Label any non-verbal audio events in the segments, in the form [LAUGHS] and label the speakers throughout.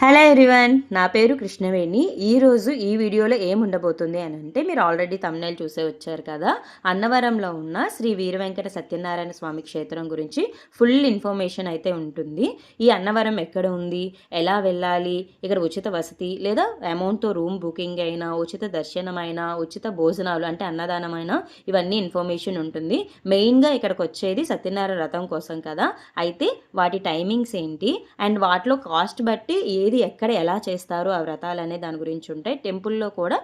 Speaker 1: Hello everyone నా పేరు కృష్ణవేణి. ఈరోజు ఈ వీడియోలో ఏం ఉండబోతుంది అని అంటే మీరు ఆల్రెడీ తమిళ చూసే వచ్చారు కదా. అన్నవరంలో ఉన్న శ్రీ వీర వెంకట సత్యనారాయణ స్వామి క్షేత్రం గురించి ఫుల్ ఇన్ఫర్మేషన్ అయితే ఉంటుంది. ఈ అన్నవరం ఎక్కడ ఉంది? ఎలా వెళ్ళాలి? ఇక్కడ ఉచిత వసతి లేదా అమౌంట్తో రూమ్ బుకింగ్ అయినా ఉచిత దర్శనం అయినా ఉచిత భోజనాలు అంటే అన్నదానమైన ఇవన్నీ ఇన్ఫర్మేషన్ ఉంటుంది. మెయిన్గా ఇక్కడికి వచ్చేది సత్యనారాయణ రథం కోసం కదా. అయితే వాటి టైమింగ్స్ ఏంటి? అండ్ వాటిలో కాస్ట్ బట్టి ఏది ఎక్కడ ఎలా చేస్తారు ఆ వ్రతాలు అనే దాని గురించి ఉంటాయి. టెంపుల్లో కూడా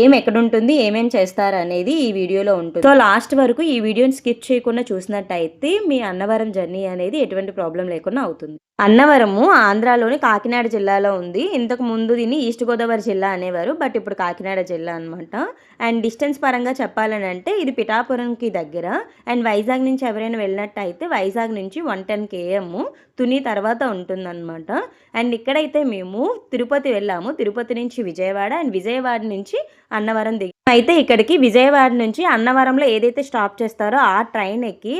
Speaker 1: ఏం ఎక్కడ ఉంటుంది ఏమేం చేస్తారు అనేది ఈ వీడియోలో ఉంటుంది. సో లాస్ట్ వరకు ఈ వీడియోని స్కిప్ చేయకుండా చూసినట్టయితే మీ అన్నవరం జర్నీ అనేది ఎటువంటి ప్రాబ్లం లేకుండా అవుతుంది. అన్నవరము ఆంధ్రాలోని కాకినాడ జిల్లాలో ఉంది. ఇంతకు ముందు దీన్ని ఈస్ట్ గోదావరి జిల్లా అనేవారు. బట్ ఇప్పుడు కాకినాడ జిల్లా అనమాట అండ్ డిస్టెన్స్ పరంగా చెప్పాలని అంటే ఇది పిఠాపురంకి దగ్గర. అండ్ వైజాగ్ నుంచి ఎవరైనా వెళ్ళినట్టయితే వైజాగ్ నుంచి వన్ టెన్ కేఎం తుని తర్వాత ఉంటుందన్నమాట. అండ్ ఇక్కడైతే మేము తిరుపతి వెళ్ళాము. తిరుపతి నుంచి విజయవాడ అండ్ విజయవాడ నుంచి అన్నవరం దిగి అయితే ఇక్కడికి విజయవాడ నుంచి అన్నవరంలో ఏదైతే స్టాప్ చేస్తారో ఆ ట్రైన్ ఎక్కి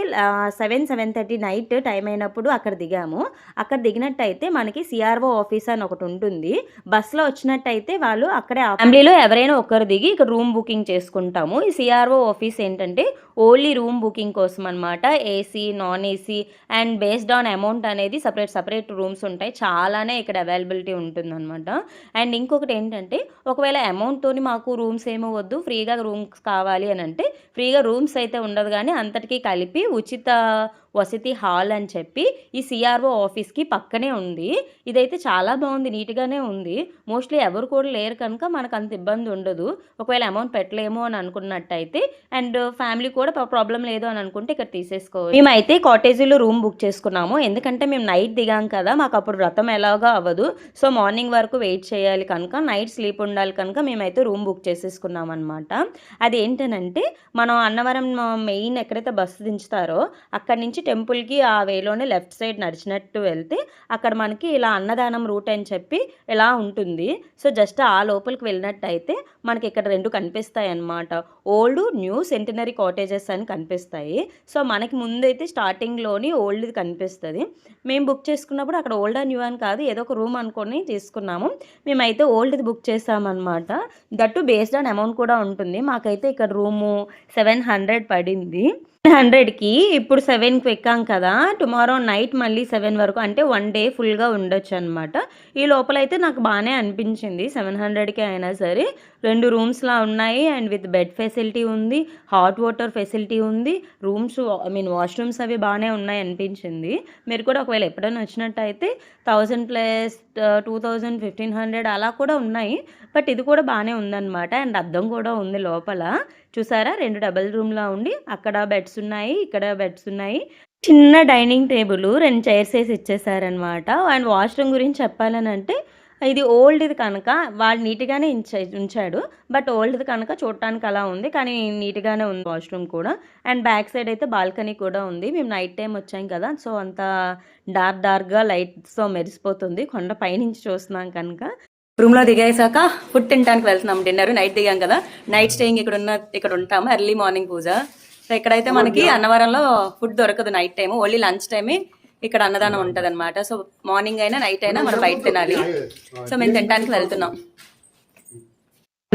Speaker 1: seven seven thirty night time అయినప్పుడు అక్కడ దిగాము. అక్కడ దిగినట్టయితే మనకి సిఆర్ఓ ఆఫీస్ అని ఒకటి ఉంటుంది. బస్సులో వచ్చినట్టయితే వాళ్ళు అక్కడే ఫ్యామిలీలో ఎవరైనా ఒకరు దిగి ఇక్కడ రూమ్ బుకింగ్ చేసుకుంటాము. ఈ సిఆర్ఓ ఆఫీస్ ఏంటంటే ఓన్లీ రూమ్ బుకింగ్ కోసం అనమాట AC non AC and based on amount అనేది సపరేట్ సపరేట్ రూమ్స్ ఉంటాయి. చాలానే ఇక్కడ అవైలబిలిటీ ఉంటుందన్నమాట. అండ్ ఇంకొకటి ఏంటంటే ఒకవేళ అమౌంట్తో మాకు రూమ్స్ ఏమో వద్దు ఫ్రీగా రూమ్స్ కావాలి అని అంటే ఫ్రీగా రూమ్స్ అయితే ఉండదు కానీ అంతటికీ కలిపి ఉచిత వసతి హాల్ అని చెప్పి ఈ సిఆర్ఓ ఆఫీస్కి పక్కనే ఉంది. ఇదైతే చాలా బాగుంది నీట్గానే ఉంది. మోస్ట్లీ ఎవరు కూడా లేరు కనుక మనకు అంత ఇబ్బంది ఉండదు. ఒకవేళ అమౌంట్ పెట్టలేము అని అనుకున్నట్టయితే అండ్ ఫ్యామిలీ కూడా ప్రాబ్లం లేదు అని అనుకుంటే ఇక్కడ తీసేసుకోవచ్చు. మేమైతే కాటేజీలో రూమ్ బుక్ చేసుకున్నాము. ఎందుకంటే మేము నైట్ దిగాం కదా మాకు అప్పుడు వ్రతం ఎలాగా అవ్వదు. సో మార్నింగ్ వరకు వెయిట్ చేయాలి కనుక నైట్ స్లీప్ ఉండాలి కనుక మేమైతే రూమ్ బుక్ చేసేసుకున్నాం అనమాట అది ఏంటనంటే మనం అన్నవరం మెయిన్ ఎక్కడైతే బస్సు దించుతారో అక్కడి నుంచి నుంచి టెంపుల్కి ఆ వేలోనే లెఫ్ట్ సైడ్ నడిచినట్టు వెళ్తే అక్కడ మనకి ఇలా అన్నదానం రూట్ అని చెప్పి ఇలా ఉంటుంది. సో జస్ట్ ఆ లోపలికి వెళ్ళినట్టయితే మనకి ఇక్కడ రెండు కనిపిస్తాయి అన్నమాట ఓల్డ్ న్యూ సెంటినరీ కాటేజెస్ అని కనిపిస్తాయి. సో మనకి ముందైతే స్టార్టింగ్లోని ఓల్డ్ది కనిపిస్తుంది. మేము బుక్ చేసుకున్నప్పుడు అక్కడ ఓల్డ్ న్యూ అని కాదు ఏదో ఒక రూమ్ అనుకొని తీసుకున్నాము. మేమైతే ఓల్డ్ది బుక్ చేసామన్నమాట. దట్టు బేస్డ్ ఆన్ అమౌంట్ కూడా ఉంటుంది. మాకైతే ఇక్కడ రూము సెవెన్ హండ్రెడ్ పడింది. హండ్రెడ్కి ఇప్పుడు సెవెన్కి ఎక్కాం కదా టుమారో నైట్ మళ్ళీ సెవెన్ వరకు అంటే వన్ డే ఫుల్గా ఉండొచ్చు అనమాట ఈ లోపలైతే నాకు బాగానే అనిపించింది సెవెన్ హండ్రెడ్కి అయినా సరే. రెండు రూమ్స్లా ఉన్నాయి. అండ్ విత్ బెడ్ ఫెసిలిటీ ఉంది. హాట్ వాటర్ ఫెసిలిటీ ఉంది. రూమ్స్ ఐ మీన్ వాష్రూమ్స్ అవి బాగానే ఉన్నాయి అనిపించింది. మీరు కూడా ఒకవేళ ఎప్పుడైనా వచ్చినట్టయితే thousand plus two thousand fifteen hundred అలా కూడా ఉన్నాయి. బట్ ఇది కూడా బాగానే ఉందన్నమాట. అండ్ అద్దం కూడా ఉంది లోపల. చూసారా? రెండు డబల్ రూమ్లా ఉండి అక్కడ బెడ్స్ ఉన్నాయి ఇక్కడ బెడ్స్ ఉన్నాయి. చిన్న డైనింగ్ టేబుల్ రెండు చైర్స్ వేసి ఇచ్చేసారనమాట అండ్ వాష్రూమ్ గురించి చెప్పాలని అంటే ఇది ఓల్డ్ది కనుక వాళ్ళు నీట్గానే ఉంచాడు. బట్ ఓల్డ్ది కనుక చూడటానికి అలా ఉంది. కానీ నీట్గానే ఉంది వాష్రూమ్ కూడా. అండ్ బ్యాక్ సైడ్ అయితే బాల్కనీ కూడా ఉంది. మేము నైట్ టైం వచ్చాం కదా. సో అంత డార్క్ డార్క్గా లైట్స్తో మెరిసిపోతుంది. కొండ పైనుంచి చూస్తున్నాం కనుక. రూమ్లో దిగేసాక ఫుడ్ తినడానికి వెళ్తున్నాం. డిన్నర్ నైట్ దిగాం కదా. నైట్ స్టేయింగ్ ఇక్కడ ఉన్న ఇక్కడ ఉంటాము. ఎర్లీ మార్నింగ్ పూజ. సో ఇక్కడైతే మనకి అన్నవరంలో ఫుడ్ దొరకదు నైట్ టైం ఓన్లీ లంచ్ టైమే. ఇక్కడ అన్నదానం ఉంటుంది అనమాట సో మార్నింగ్ అయినా నైట్ అయినా మనం బయట తినాలి. సో మేము తినడానికి వెళ్తున్నాం.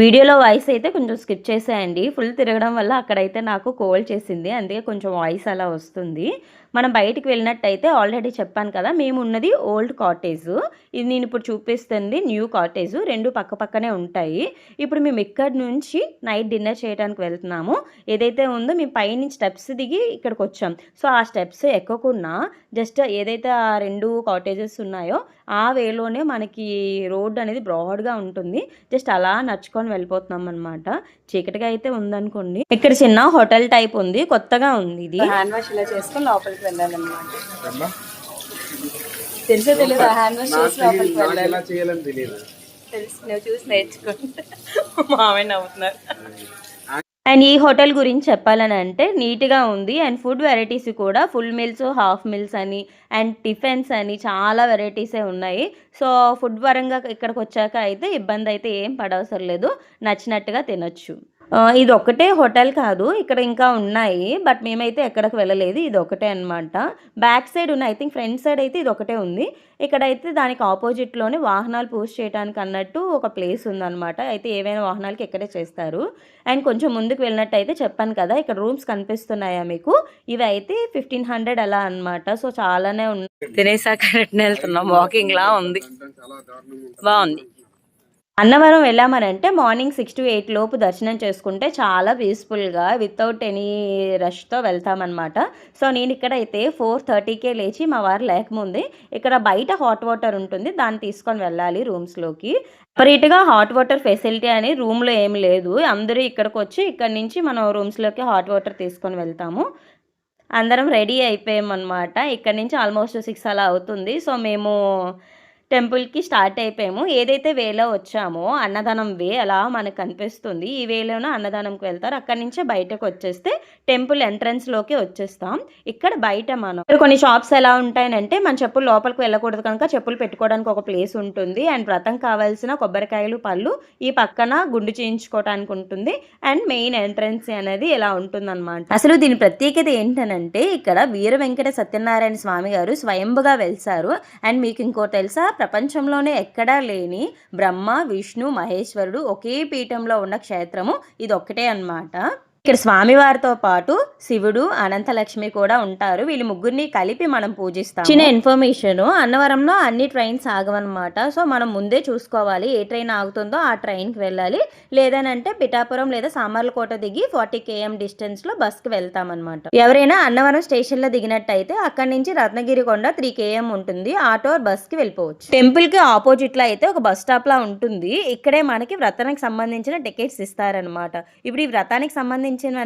Speaker 1: వీడియోలో వాయిస్ అయితే కొంచెం స్కిప్ చేసేయండి. ఫుల్ తిరగడం వల్ల అక్కడైతే నాకు కోల్డ్ చేసింది. అందుకే కొంచెం వాయిస్ అలా వస్తుంది. మనం బయటికి వెళ్ళినట్టయితే ఆల్రెడీ చెప్పాను కదా మేము ఉన్నది ఓల్డ్ కాటేజ్ ఇది నేను ఇప్పుడు చూపిస్తుంది న్యూ కాటేజ్ రెండు పక్క పక్కనే ఉంటాయి. ఇప్పుడు మేము ఇక్కడి నుంచి నైట్ డిన్నర్ చేయడానికి వెళ్తున్నాము. ఏదైతే ఉందో మేము పైనుంచి స్టెప్స్ దిగి ఇక్కడికి వచ్చాం. సో ఆ స్టెప్స్ ఎక్కకుండా జస్ట్ ఏదైతే ఆ రెండు కాటేజెస్ ఉన్నాయో ఆ వేలోనే మనకి రోడ్ అనేది బ్రాడ్గా ఉంటుంది. జస్ట్ అలా నడుచుకొని వెళ్ళిపోతున్నాం అనమాట చీకటిగా అయితే ఉందనుకోండి. ఇక్కడ చిన్న హోటల్ టైప్ ఉంది కొత్తగా ఉంది ఇది. హ్యాండ్ వాష్ ఇలా చేసుకొని లోపలికి వెళ్ళాలన్నమాట. తెలిసే తెలియదు హ్యాండ్ వాష్ చేసి లోపలికి వెళ్ళాలి. తెలుసు నువ్వు చూసి నేర్చుకుంటా మామయ్య నవ్వుతున్నారు. అండ్ ఈ హోటల్ గురించి చెప్పాలని అంటే నీట్గా ఉంది అండ్ ఫుడ్ వెరైటీస్ కూడా ఫుల్ మీల్స్ హాఫ్ మీల్స్ అని అండ్ టిఫిన్స్ అని చాలా వెరైటీసే ఉన్నాయి. సో ఫుడ్ పరంగా ఇక్కడికి వచ్చాక అయితే ఇబ్బంది అయితే ఏం పడవసరం లేదు. నచ్చినట్టుగా తినొచ్చు. ఆ! ఇదొక్కటే హోటల్ కాదు. ఇక్కడ ఇంకా ఉన్నాయి. బట్ మేమైతే ఎక్కడికి వెళ్ళలేదు. ఇదొక్కటే అనమాట. బ్యాక్ సైడ్ ఉన్న ఐ థింక్ ఫ్రంట్ సైడ్ అయితే ఇదొక్కటే ఉంది. ఇక్కడైతే దానికి ఆపోజిట్‌లోనే వాహనాలు పూజ చేయటానికి అన్నట్టు ఒక ప్లేస్ ఉందనమాట. అయితే ఏవైనా వాహనాలకి ఇక్కడే చేస్తారు. అండ్ కొంచెం ముందుకు వెళ్ళినట్టయితే చెప్పాను కదా! ఇక్కడ రూమ్స్ కనిపిస్తున్నాయా మీకు? ఇవైతే 1500 అలా అనమాట. సో, చాలానే ఉన్నాయి. తినేసాక [LAUGHS] రిటర్న్ వెళ్తున్నాం. వాకింగ్‌లా ఉంది. బావుంది. అన్నవరం వెళ్ళామనంటే మార్నింగ్ 6-8 లోపు దర్శనం చేసుకుంటే చాలా పీస్‌ఫుల్‌గా వితౌట్ ఎనీ రష్‌తో వెళ్తామనమాట. సో, నేను ఇక్కడైతే ఫోర్ థర్టీకే లేచి మా వారు లేకముందే ఇక్కడ బయట హాట్ వాటర్ ఉంటుంది. దాన్ని తీసుకొని వెళ్ళాలి రూమ్స్‌లోకి. సపరేట్గా హాట్ వాటర్ ఫెసిలిటీ అని రూమ్‌లో ఏం లేదు. అందరూ ఇక్కడికి వచ్చి ఇక్కడ నుంచి మనం రూమ్స్‌లోకి హాట్ వాటర్ తీసుకొని వెళ్తాము. అందరం రెడీ అయిపోయామన్నమాట ఇక్కడ నుంచి ఆల్మోస్ట్ సిక్స్ అలా అవుతుంది. సో, మేము టెంపుల్‌కి స్టార్ట్ అయిపోయాము. ఏదైతే వేలో వచ్చామో అన్నదానం వే అలా మనకు కనిపిస్తుంది. ఈ వేలోనే అన్నదానంకి వెళ్తారు. అక్కడి నుంచే బయటకొచ్చేస్తే టెంపుల్ ఎంట్రన్స్‌లోకి వచ్చేస్తాం. ఇక్కడ బయట మనం ఇక్కడ కొన్ని షాప్స్ ఎలా ఉంటాయనంటే మన చెప్పులు లోపలికి వెళ్ళకూడదు కనుక చెప్పులు పెట్టుకోవడానికి ఒక ప్లేస్ ఉంటుంది. అండ్ వ్రతం కావాల్సిన కొబ్బరికాయలు, పళ్ళు ఈ పక్కన గుండు చేయించుకోవటానికి ఉంటుంది. అండ్ మెయిన్ ఎంట్రన్స్ అనేది ఇలా ఉంటుందన్నమాట అసలు దీని ప్రత్యేకత ఏంటనంటే ఇక్కడ వీర వెంకట సత్యనారాయణ స్వామి గారు స్వయంభుగా వెలిసారు. అండ్ మీకు ఇంకో తెలుసా? ప్రపంచంలోనే ఎక్కడా లేని బ్రహ్మ, విష్ణు, మహేశ్వరుడు ఒకే పీఠంలో ఉన్న క్షేత్రము ఇది ఒక్కటే అనమాట. ఇక్కడ స్వామివారితో పాటు శివుడు, అనంతలక్ష్మి కూడా ఉంటారు. వీళ్ళు ముగ్గురిని కలిపి మనం పూజిస్తాం చిన్న ఇన్ఫర్మేషన్ అన్నవరంలో అన్ని ట్రైన్స్ ఆగవన్నమాట సో, మనం ముందే చూసుకోవాలి. ఏ ట్రైన్ ఆగుతుందో ఆ ట్రైన్‌కి వెళ్ళాలి. లేదనంటే పిఠాపురం లేదా సామర్లకోట దిగి 40 కేఎం డిస్టెన్స్‌లో బస్‌కి వెళ్తామనమాట. ఎవరైనా అన్నవరం స్టేషన్‌లో దిగినట్టయితే అక్కడి నుంచి రత్నగిరి కొండ త్రీ కేఎం ఉంటుంది. ఆటో ఆర్ బస్‌కి వెళ్ళిపోవచ్చు. టెంపుల్‌కి ఆపోజిట్‌లో అయితే ఒక బస్ స్టాప్‌లా ఉంటుంది. ఇక్కడే మనకి వ్రతానికి సంబంధించిన టికెట్స్ ఇస్తారనమాట. ఇప్పుడు ఈ వ్రతానికి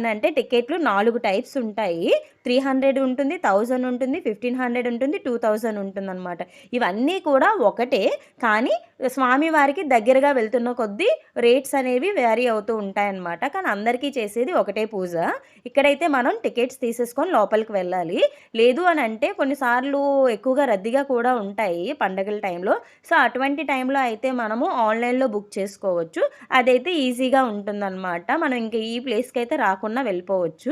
Speaker 1: అంటే టికెట్లు నాలుగు టైప్స్ ఉంటాయి. 300 ఉంటుంది, థౌజండ్ ఉంటుంది, 1500 ఉంటుంది, టూ థౌసండ్ ఉంటుంది అనమాట ఇవన్నీ కూడా ఒకటే. కానీ స్వామివారికి దగ్గరగా వెళ్తున్న కొద్దీ రేట్స్ అనేవి వ్యారీ అవుతూ ఉంటాయన్నమాట. కానీ అందరికీ చేసేది ఒకటే పూజ. ఇక్కడైతే మనం టికెట్స్ తీసేసుకొని లోపలికి వెళ్ళాలి. లేదు అని అంటే కొన్నిసార్లు ఎక్కువగా రద్దీగా కూడా ఉంటాయి పండగల టైంలో. సో, అటువంటి టైంలో అయితే మనము ఆన్‌లైన్‌లో బుక్ చేసుకోవచ్చు. అదైతే ఈజీగా ఉంటుందన్నమాట మనం ఇంకా ఈ ప్లేస్కి అయితే రాకుండా వెళ్ళిపోవచ్చు.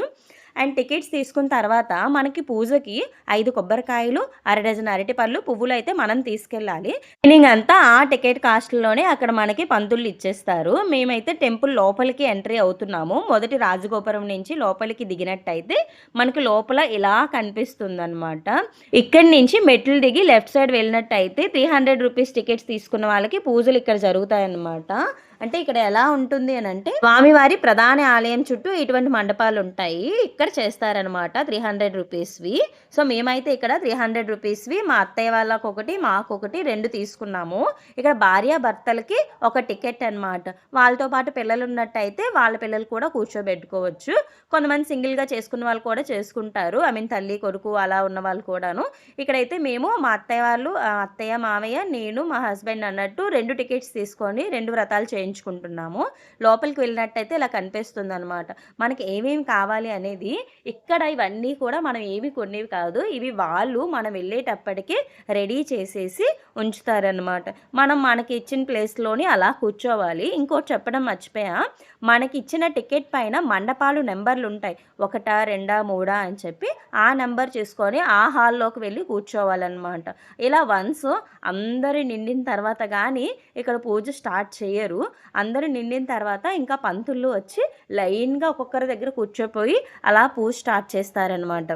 Speaker 1: అండ్ టికెట్స్ తీసుకున్న తర్వాత మనకి పూజకి ఐదు కొబ్బరికాయలు, అర డజన్ అరటిపళ్ళు, అయితే మనం తీసుకెళ్ళాలి. ఈవినింగ్ అంతా ఆ టికెట్ కాస్ట్‌లోనే అక్కడ మనకి పంతులు ఇచ్చేస్తారు. మేమైతే టెంపుల్ లోపలికి ఎంట్రీ అవుతున్నాము. మొదటి రాజగోపురం నుంచి లోపలికి దిగినట్టయితే మనకి లోపల ఇలా కనిపిస్తుంది అనమాట ఇక్కడి నుంచి మెట్లు దిగి లెఫ్ట్ సైడ్ వెళ్ళినట్టయితే 300 రూపీస్ టికెట్స్ తీసుకున్న వాళ్ళకి పూజలు ఇక్కడ జరుగుతాయన్నమాట. అంటే ఇక్కడ ఎలా ఉంటుంది అని అంటే స్వామివారి ప్రధాన ఆలయం చుట్టూ ఇటువంటి మండపాలు ఉంటాయి. ఇక్కడ చేస్తారనమాట 300 రూపీస్‌వి. సో, మేమైతే ఇక్కడ 300 రూపీస్‌వి మా అత్తయ్య వాళ్ళకొకటి, మాకొకటి రెండు తీసుకున్నాము. ఇక్కడ భార్యాభర్తలకి ఒక టికెట్ అనమాట. వాళ్ళతో పాటు పిల్లలు ఉన్నట్టయితే వాళ్ళ పిల్లలు కూడా కూర్చోబెట్టుకోవచ్చు. కొంతమంది సింగిల్‌గా చేసుకున్న వాళ్ళు కూడా చేసుకుంటారు. ఐ మీన్ తల్లి, కొడుకు అలా ఉన్న వాళ్ళు కూడాను. ఇక్కడైతే మేము మా అత్తయ్య వాళ్ళు అత్తయ్య, మావయ్య, నేను, మా హస్బెండ్ అన్నట్టు రెండు టికెట్స్ తీసుకొని రెండు వ్రతాలు చేయించుకుంటున్నాము. లోపలికి వెళ్ళినట్టయితే ఇలా కనిపిస్తుంది అనమాట మనకి ఏమేమి కావాలి అనేది ఇక్కడ ఇవన్నీ కూడా మనం ఏమి కొనేవి కాదు. ఇవి వాళ్ళు మనం వెళ్ళేటప్పటికి రెడీ చేసేసి ఉంచుతారనమాట. మనం మనకి ఇచ్చిన ప్లేస్‌లోని అలా కూర్చోవాలి. ఇంకోటి చెప్పడం మర్చిపోయా. మనకి ఇచ్చిన టికెట్ పైన మండపాలు నెంబర్లు ఉంటాయి ఒకటా, రెండా, మూడా అని చెప్పి ఆ నెంబర్ చేసుకొని ఆ హాల్‌లోకి వెళ్ళి కూర్చోవాలన్నమాట ఇలా వన్స్ అందరు నిండిన తర్వాత కానీ ఇక్కడ పూజ స్టార్ట్ చేయరు అందరూ నిండిన తర్వాత ఇంకా పంతులు వచ్చి లైన్‌గా ఒక్కొక్కరి దగ్గర కూర్చోపోయి అలా పూజ స్టార్ట్ చేస్తారనమాట.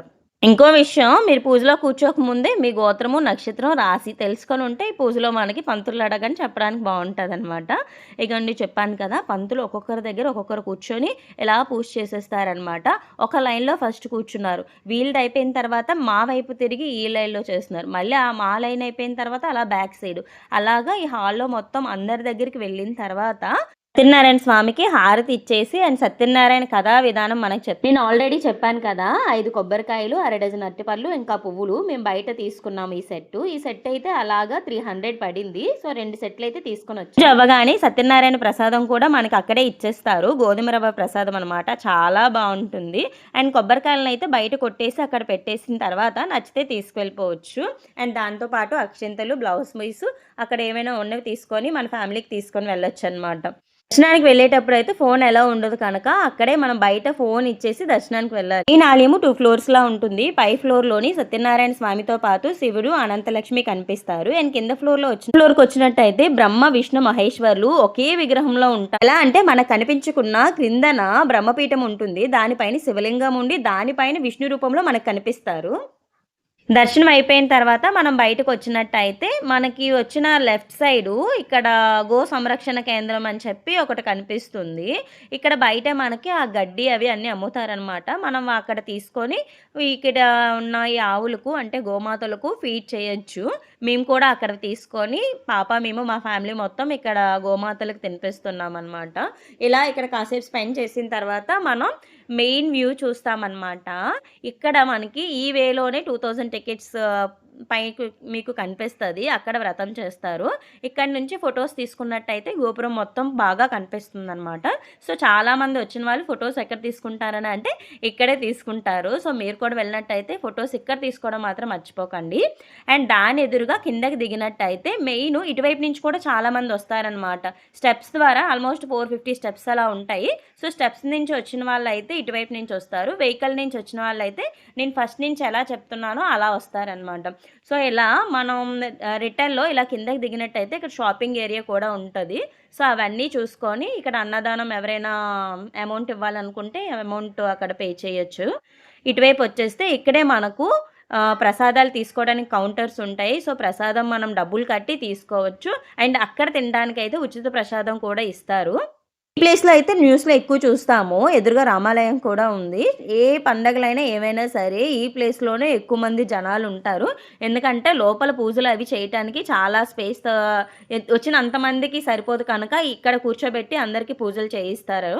Speaker 1: ఇంకో విషయం మీరు పూజలో కూర్చోకముందే మీ గోత్రము, నక్షత్రం, రాశి తెలుసుకొనుంటే ఈ పూజలో మనకి పంతులు అడగని చెప్పడానికి బాగుంటుంది అనమాట ఇగోండి చెప్పాను కదా! పంతులు ఒక్కొక్కరి దగ్గర ఒక్కొక్కరు కూర్చొని ఇలా పూజ చేసేస్తారనమాట. ఒక లైన్‌లో ఫస్ట్ కూర్చున్నారు. వీల్డ్ అయిపోయిన తర్వాత మా వైపు తిరిగి ఈ లైన్‌లో చేస్తున్నారు. మళ్ళీ ఆ మా లైన్ అయిపోయిన తర్వాత అలా బ్యాక్ సైడ్. అలాగా ఈ హాల్‌లో మొత్తం అందరి దగ్గరికి వెళ్ళిన తర్వాత సత్యనారాయణ స్వామికి హారతి ఇచ్చేసి అండ్ సత్యనారాయణ కథా విధానం మనకు చెప్పి నేను ఆల్రెడీ చెప్పాను కదా! 5 కొబ్బరికాయలు, అర డజన్ అరటిపళ్ళు, ఇంకా పువ్వులు మేము బయట తీసుకున్నాము ఈ సెట్టు. ఈ సెట్ అయితే అలాగా 300 పడింది. సో, 2 సెట్లయితే తీసుకొనొచ్చాం. పూజ అవ్వగానే సత్యనారాయణ ప్రసాదం కూడా మనకి అక్కడే ఇచ్చేస్తారు. గోధుమ రవ్వ ప్రసాదం అనమాట. చాలా బావుంటుంది. అండ్ కొబ్బరికాయలనైతే బయట కొట్టేసి అక్కడ పెట్టేసిన తర్వాత నచ్చితే తీసుకెళ్ళిపోవచ్చు. అండ్ దాంతో పాటు అక్షింతలు, బ్లౌజ్ పీసు అక్కడ ఏమైనా ఉన్నవి తీసుకొని మన ఫ్యామిలీకి తీసుకొని వెళ్ళొచ్చనమాట. దర్శనానికి వెళ్ళేటప్పుడు అయితే ఫోన్ ఎలా ఉండదు కనుక అక్కడే మనం బయట ఫోన్ ఇచ్చేసి దర్శనానికి వెళ్ళాలి. ఈ ఆలయము టూ ఫ్లోర్స్ లా ఉంటుంది. పై ఫ్లోర్లోని సత్యనారాయణ స్వామితో పాటు శివుడు అనంతలక్ష్మి కనిపిస్తారు. అండ్ కింద ఫ్లోర్లో వచ్చిన ఫ్లోర్కి వచ్చినట్టయితే బ్రహ్మ విష్ణు మహేశ్వర్లు ఒకే విగ్రహంలో ఉంటారు. ఎలా అంటే మనకు కనిపించుకున్న క్రిందన బ్రహ్మపీఠం ఉంటుంది. దానిపైన శివలింగం ఉండి దానిపైన విష్ణు రూపంలో మనకు కనిపిస్తారు. దర్శనం అయిపోయిన తర్వాత మనం బయటకు వచ్చినట్టయితే మనకి వచ్చిన లెఫ్ట్ సైడు ఇక్కడ గో సంరక్షణ కేంద్రం అని చెప్పి ఒకటి కనిపిస్తుంది. ఇక్కడ బయట మనకి ఆ గడ్డి అవి అన్నీ అమ్ముతారనమాట మనం అక్కడ తీసుకొని ఇక్కడ ఉన్న ఈ ఆవులకు అంటే గోమాతలకు ఫీడ్ చేయొచ్చు. మేము కూడా అక్కడ తీసుకొని పాప మేము మా ఫ్యామిలీ మొత్తం ఇక్కడ గోమాతలకు తినిపిస్తున్నాం అనమాట ఇలా ఇక్కడ కాసేపు స్పెండ్ చేసిన తర్వాత మనం మెయిన్ వ్యూ చూస్తామన్నమాట. ఇక్కడ మనకి ఈ వేలోనే టూ థౌజండ్ టికెట్స్ పైకి మీకు కనిపిస్తుంది అక్కడ వ్రతం చేస్తారు. ఇక్కడ నుంచి ఫొటోస్ తీసుకున్నట్టయితే గోపురం మొత్తం బాగా కనిపిస్తుంది అనమాట సో చాలామంది వచ్చిన వాళ్ళు ఫొటోస్ ఎక్కడ తీసుకుంటారని అంటే ఇక్కడే తీసుకుంటారు. సో మీరు కూడా వెళ్ళినట్టయితే ఫొటోస్ ఇక్కడ తీసుకోవడం మాత్రం మర్చిపోకండి. అండ్ దాని ఎదురుగా కిందకి దిగినట్టయితే మెయిన్ ఇటువైపు నుంచి కూడా చాలామంది వస్తారనమాట స్టెప్స్ ద్వారా ఆల్మోస్ట్ ఫోర్ ఫిఫ్టీ స్టెప్స్ అలా ఉంటాయి. సో స్టెప్స్ నుంచి వచ్చిన వాళ్ళు అయితే ఇటువైపు నుంచి వస్తారు. వెహికల్ నుంచి వచ్చిన వాళ్ళు అయితే నేను ఫస్ట్ నుంచి ఎలా చెప్తున్నానో అలా వస్తారనమాట సో ఇలా మనం రిటైల్లో ఇలా కిందకి దిగినట్టయితే ఇక్కడ షాపింగ్ ఏరియా కూడా ఉంటుంది. సో అవన్నీ చూసుకొని ఇక్కడ అన్నదానం ఎవరైనా అమౌంట్ ఇవ్వాలనుకుంటే అమౌంట్ అక్కడ పే చేయొచ్చు. ఇటువైపు వచ్చేస్తే ఇక్కడే మనకు ప్రసాదాలు తీసుకోవడానికి కౌంటర్స్ ఉంటాయి. సో ప్రసాదం మనం డబ్బులు కట్టి తీసుకోవచ్చు. అండ్ అక్కడ తినడానికి అయితే ఉచిత ప్రసాదం కూడా ఇస్తారు. ఈ ప్లేస్లో అయితే న్యూస్లో ఎక్కువ చూస్తాము. ఎదురుగా రామాలయం కూడా ఉంది. ఏ పండగలైనా ఏమైనా సరే ఈ ప్లేస్లోనే ఎక్కువ మంది జనాలు ఉంటారు. ఎందుకంటే లోపల పూజలు అవి చేయటానికి చాలా స్పేస్ వచ్చిన అంతమందికి సరిపోదు కనుక ఇక్కడ కూర్చోబెట్టి అందరికీ పూజలు చేయిస్తారు.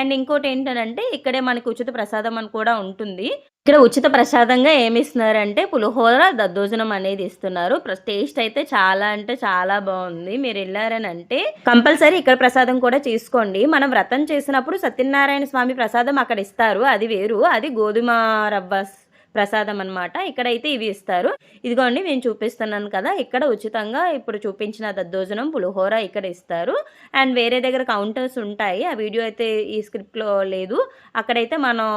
Speaker 1: అండ్ ఇంకోటి ఏంటంటే ఇక్కడే మనకు ఉచిత ప్రసాదం అని కూడా ఉంటుంది. ఇక్కడ ఉచిత ప్రసాదంగా ఏమి ఇస్తున్నారంటే పులిహోర దద్దోజనం అనేది ఇస్తున్నారు. టేస్ట్ అయితే చాలా అంటే చాలా బాగుంది. మీరు వెళ్ళారని అంటే కంపల్సరీ ఇక్కడ ప్రసాదం కూడా తీసుకోండి. మనం వ్రతం చేసినప్పుడు సత్యనారాయణ స్వామి ప్రసాదం అక్కడ ఇస్తారు. అది వేరు. అది గోధుమ రవ్వ ప్రసాదం అనమాట ఇక్కడైతే ఇవి ఇస్తారు. ఇదిగోండి నేను చూపిస్తున్నాను కదా ఇక్కడ ఉచితంగా ఇప్పుడు చూపించిన దద్దోజనం పులిహోర ఇక్కడ ఇస్తారు. అండ్ వేరే దగ్గర కౌంటర్స్ ఉంటాయి. ఆ వీడియో అయితే ఈ స్క్రిప్ట్లో లేదు. అక్కడైతే మనం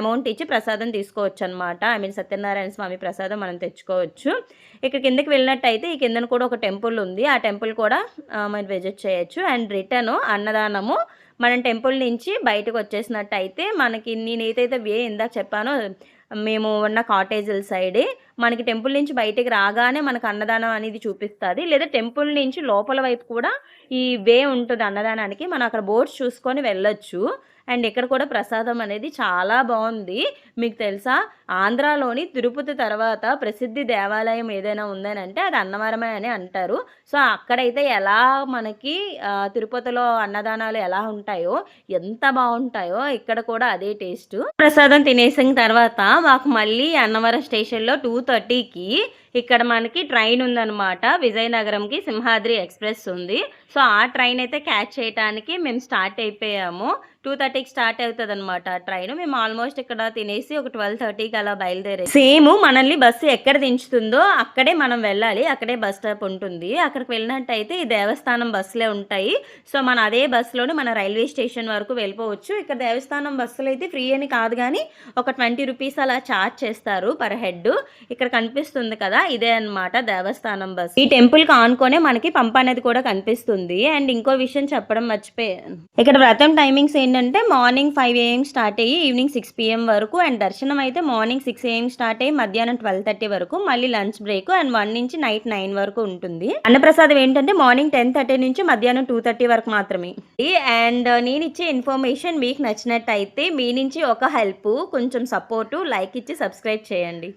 Speaker 1: అమౌంట్ ఇచ్చి ప్రసాదం తీసుకోవచ్చు అనమాట ఐ మీన్ సత్యనారాయణ స్వామి ప్రసాదం మనం తెచ్చుకోవచ్చు. ఇక్కడ కిందకి వెళ్ళినట్టయితే ఈ కిందన కూడా ఒక టెంపుల్ ఉంది. ఆ టెంపుల్ కూడా మనం విజిట్ చేయొచ్చు. అండ్ రిటర్న్ అన్నదానము మనం టెంపుల్ నుంచి బయటకు వచ్చేసినట్టయితే మనకి నేను వే ఇందాక చెప్పానో మేము ఉన్న కాటేజీల సైడే మనకి టెంపుల్ నుంచి బయటికి రాగానే మనకు అన్నదానం అనేది చూపిస్తుంది. లేదా టెంపుల్ నుంచి లోపల వైపు కూడా ఈ వే ఉంటుంది అన్నదానానికి. మనం అక్కడ బోర్డ్స్ చూసుకొని వెళ్ళొచ్చు. అండ్ ఇక్కడ కూడా ప్రసాదం అనేది చాలా బాగుంది. మీకు తెలుసా? ఆంధ్రాలోని తిరుపతి తర్వాత ప్రసిద్ధి దేవాలయం ఏదైనా ఉందని అంటే అది అన్నవరమే అని అంటారు. సో అక్కడైతే ఎలా మనకి తిరుపతిలో అన్నదానాలు ఎలా ఉంటాయో ఎంత బాగుంటాయో ఇక్కడ కూడా అదే టేస్ట్. ప్రసాదం తినేసిన తర్వాత మాకు మళ్ళీ అన్నవరం స్టేషన్లో టూ థర్టీకి ఇక్కడ మనకి ట్రైన్ ఉందన్నమాట. విజయనగరంకి సింహాద్రి ఎక్స్ప్రెస్ ఉంది. సో ఆ ట్రైన్ అయితే క్యాచ్ చేయడానికి మేము స్టార్ట్ అయిపోయాము. టూ థర్టీకి స్టార్ట్ అవుతుంది అనమాట ట్రైన్. మేము ఆల్మోస్ట్ ఇక్కడ తినేసి ఒక ట్వెల్వ్ థర్టీకి అలా బయలుదేరే సేమ్ మనల్ని బస్సు ఎక్కడ దించుతుందో అక్కడే మనం వెళ్ళాలి. అక్కడే బస్ స్టాప్ ఉంటుంది. అక్కడికి వెళ్ళినట్టయితే ఈ దేవస్థానం బస్సులే ఉంటాయి. సో మన అదే బస్సులోనే మన రైల్వే స్టేషన్ వరకు వెళ్ళిపోవచ్చు. ఇక్కడ దేవస్థానం బస్సులు అయితే ఫ్రీ అని కాదు కానీ ఒక ట్వంటీ రూపీస్ అలా ఛార్జ్ చేస్తారు పర్ హెడ్. ఇక్కడ కనిపిస్తుంది కదా ఇదే అనమాట దేవస్థానం బస్ ఈ టెంపుల్ ఆనుకొనే మనకి పంప అనేది కూడా కనిపిస్తుంది. అండ్ ఇంకో విషయం చెప్పడం మర్చిపోయాను ఇక్కడ వ్రతం టైమింగ్స్ ఏంటి? ఏంటంటే మార్నింగ్ ఫైవ్ ఏఎం స్టార్ట్ అయ్యి ఈవినింగ్ సిక్స్ పిఎం వరకు అండ్ దర్శనం అయితే మార్నింగ్ సిక్స్ ఏఎం స్టార్ట్ అయ్యి మధ్యాహ్నం ట్వెల్వ్ థర్టీ వరకు మళ్ళీ లంచ్ బ్రేక్ అండ్ వన్ నుంచి నైట్ నైన్ వరకు ఉంటుంది. అన్నప్రసాదం ఏంటంటే మార్నింగ్ టెన్ థర్టీ నుంచి మధ్యాహ్నం టూ థర్టీ వరకు మాత్రమే. అండ్ నేను ఇచ్చే ఇన్ఫర్మేషన్ మీకు నచ్చినట్టయితే మీ నుంచి ఒక హెల్ప్ కొంచెం సపోర్టు లైక్ ఇచ్చి సబ్స్క్రైబ్ చేయండి.